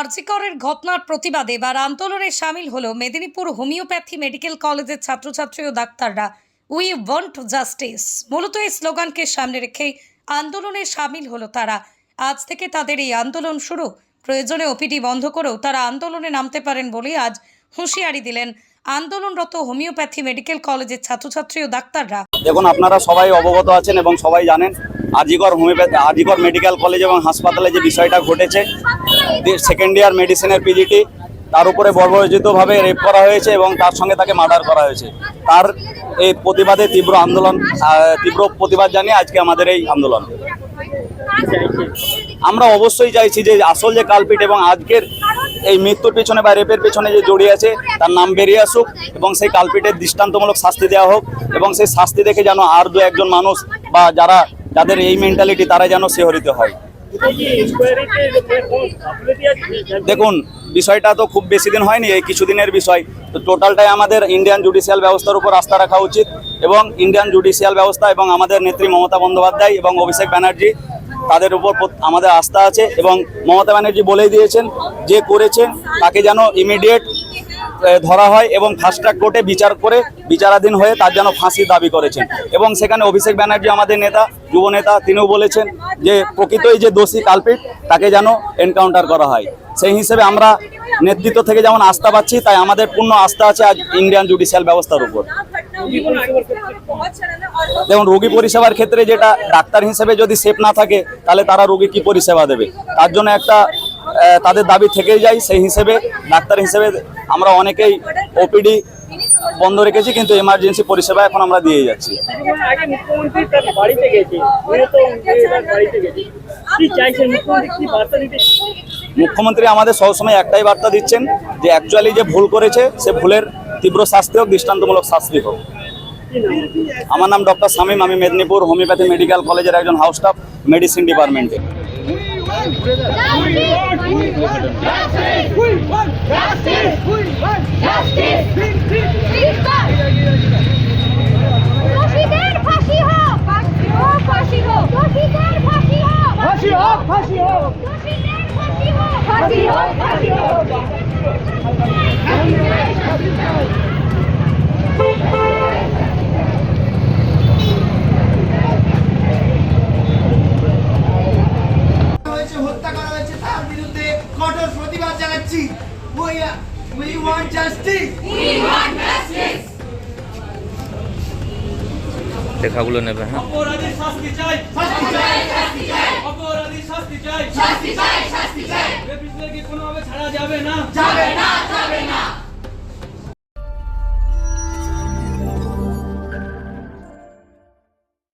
আরজিকরের ঘটনার প্রতিবাদে এবার আন্দোলনে সামিল হলো মেদিনীপুর হোমিওপ্যাথি মেডিকেল কলেজের ছাত্রছাত্রী ও ডাক্তাররা। উই ওয়ান্ট জাস্টিস মূলত এই স্লোগানকে সামনে রেখেই আন্দোলনে সামিল হলো তারা। আজ থেকে তাদের এই আন্দোলন শুরু। প্রয়োজনে ওপিডি বন্ধ করেও তারা আন্দোলনে নামতে পারেন বলে আজ হুঁশিয়ারি দিলেন আন্দোলনরত হোমিওপ্যাথি মেডিকেল কলেজের ছাত্রছাত্রী ও ডাক্তাররা। দেখুন, আপনারা সবাই অবগত আছেন এবং সবাই জানেন Azigar homeopathy Azigar medical college এবং হাসপাতালে যে বিষয়টা ঘটেছে সেকেন্ড ইয়ার মেডিসিনের পিজিটি তার উপরে বর্বরচিতভাবে রেপ করা হয়েছে এবং তার সঙ্গে তাকে মার্ডার করা হয়েছে। তার এই প্রতিবাদে তীব্র আন্দোলন তীব্র প্রতিবাদ জানিয়ে আজকে আমাদের এই আন্দোলন। আমরা অবশ্যই চাইছি যে আসল যে কালপিট এবং আজকের এই মৃত্যুর পেছনে বা রেপের পেছনে যে জড়িয়ে আছে, তার নাম বেরিয়ে আসুক এবং সেই কালপিটের দৃষ্টান্তমূলক শাস্তি দেওয়া হোক এবং সেই শাস্তি দেখে যেন আর দু একজন মানুষ বা যারা, যাদের এই মেন্টালিটি তারা যেন শিহরিত হয়। দেখুন, বিষয়টা তো খুব বেশি দিন হয়নি, এই কিছুদিনের বিষয়। তো টোটালটাই আমাদের ইন্ডিয়ান জুডিশিয়াল ব্যবস্থার উপর আস্থা রাখা উচিত এবং ইন্ডিয়ান জুডিশিয়াল ব্যবস্থা এবং আমাদের নেত্রী মমতা বন্দ্যোপাধ্যায় এবং অভিষেক ব্যানার্জি, তাদের উপর আমাদের আস্থা আছে এবং মমতা ব্যানার্জি বলেই দিয়েছেন, যে করেছেন তাকে যেন ইমিডিয়েট ধরা হয় এবং ফাস্ট ট্র্যাক কোর্টে বিচার করে বিচারাধীন হয়ে তার যেন ফাঁসির দাবি করেছেন। এবং সেখানে অভিষেক ব্যানার্জি আমাদের নেতা, যুব নেতা, তিনিও বলেছেন যে প্রকৃতই যে দোষী কালপিট, তাকে যেন এনকাউন্টার করা হয়। সেই হিসেবে আমরা নেতৃত্ব থেকে যেমন আস্থা পাচ্ছি, তাই আমাদের পূর্ণ আস্থা আছে আজ ইন্ডিয়ান জুডিশিয়াল ব্যবস্থার উপর। যেমন রোগী পরিষেবার ক্ষেত্রে যেটা ডাক্তার হিসেবে যদি সেফ না থাকে, তাহলে তারা রোগী কি পরিষেবা দেবে? তার জন্য একটা তাদের দাবি থেকেই যায়। সেই হিসেবে ডাক্তার হিসেবে আমরা অনেকেই ওপিডি বন্ধ রেখেছি, কিন্তু এমার্জেন্সি পরিষেবা এখন আমরা দিয়ে যাচ্ছি। মুখ্যমন্ত্রী আমাদের সবসময় একটাই বার্তা দিচ্ছেন যে অ্যাকচুয়ালি যে ভুল করেছে, সে ভুলের তীব্র শাস্তি হোক, দৃষ্টান্তমূলক শাস্তি হোক। আমার নাম ডক্টর শামীম, আমি মেদিনীপুর হোমিওপ্যাথি মেডিকেল কলেজের একজন হাউস স্টাফ, মেডিসিন ডিপার্টমেন্টে দোষীদের ফাঁসি হোক ফাঁসি হোক দোষীদের ফাঁসি হোক ফাঁসি হোক ফাঁসি হোক দোষীদের ফাঁসি হোক ফাঁসি হোক ফাঁসি হোক হয়েছে হত্যা করা হয়েছে তার বিরুদ্ধে কঠোর প্রতিবাদ জানাচ্ছি উই ওয়ান্ট জাস্টিস লেখাগুলো নেবে হ্যাঁ? অপরাধী শাস্তি চাই। অপরাধী শাস্তি চাই। যাবে না। যাবে না।